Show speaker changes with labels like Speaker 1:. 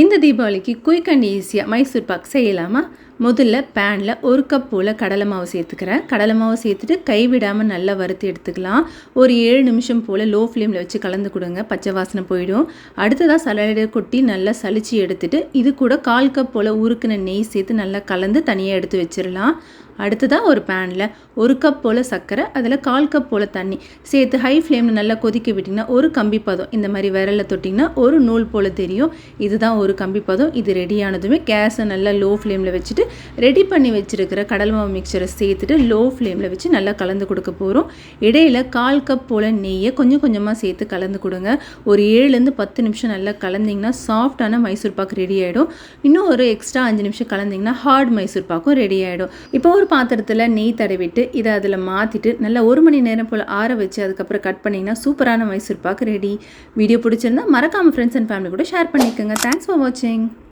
Speaker 1: இந்த தீபாவளிக்கு quick and ஈஸியாக மைசூர் பாக் செய்யலாமா? முதல்ல பேனில் ஒரு கப் போல் கடலை மாவு சேர்த்துக்கிறேன். கடலை மாவு சேர்த்துட்டு கைவிடாமல் நல்லா வறுத்து எடுத்துக்கலாம். ஒரு ஏழு நிமிஷம் போல் லோ ஃப்ளேமில் வச்சு கலந்து கொடுங்க. பச்சை வாசனை போயிடும். அடுத்ததாக சலடை கொட்டி நல்லா சளிச்சு எடுத்துட்டு இது கூட கால் கப் போல் உருக்குன நெய் சேர்த்து நல்லா கலந்து தனியாக எடுத்து வச்சிடலாம். அடுத்ததாக ஒரு பேனில் ஒரு கப் போல் சர்க்கரை அதில் கால் கப் போல் தண்ணி சேர்த்து ஹை ஃப்ளேமில் நல்லா கொதிக்க விட்டிங்கன்னா ஒரு கம்பி பதம். இந்த மாதிரி விரலில் தொட்டிங்கன்னா ஒரு நூல் போல் தெரியும். இதுதான் ஒரு கம்பி பதம். இது ரெடியானதுமே கேஸை நல்லா லோ ஃப்ளேமில் வச்சுட்டு ரெடி பண்ணி வச்சுருக்கிற கடல் மாவு மிக்சரை சேர்த்துட்டு லோ ஃப்ளேமில் வச்சு நல்லா கலந்து கொடுக்க போகிறோம் இடையில் கால் கப் போல் நெய்யை கொஞ்சம் கொஞ்சமாக சேர்த்து கலந்து கொடுங்க. ஒரு ஏழுலேருந்து பத்து நிமிஷம் நல்லா கலந்திங்கன்னா சாஃப்டான மைசூர் பாக்கு ரெடி ஆகிடும் இன்னும் ஒரு எக்ஸ்ட்ரா அஞ்சு நிமிஷம் கலந்திங்கன்னா ஹார்ட் மைசூர் பாக்கும் ரெடி ஆகிடும் இப்போ ஒரு பாத்திரத்தில் நெய் தடவிட்டு இதை அதில் மாற்றிட்டு நல்லா ஒரு மணி நேரம் போல் ஆற வச்சு அதுக்கப்புறம் கட் பண்ணிங்கன்னா சூப்பரான மைசூர் பாக்கு ரெடி வீடியோ பிடிச்சிருந்தா மறக்காமல் ஃப்ரெண்ட்ஸ் அண்ட் ஃபேமிலி கூட ஷேர் பண்ணிக்கோங்க. தேங்க்ஸ் ஃபார் வாட்சிங்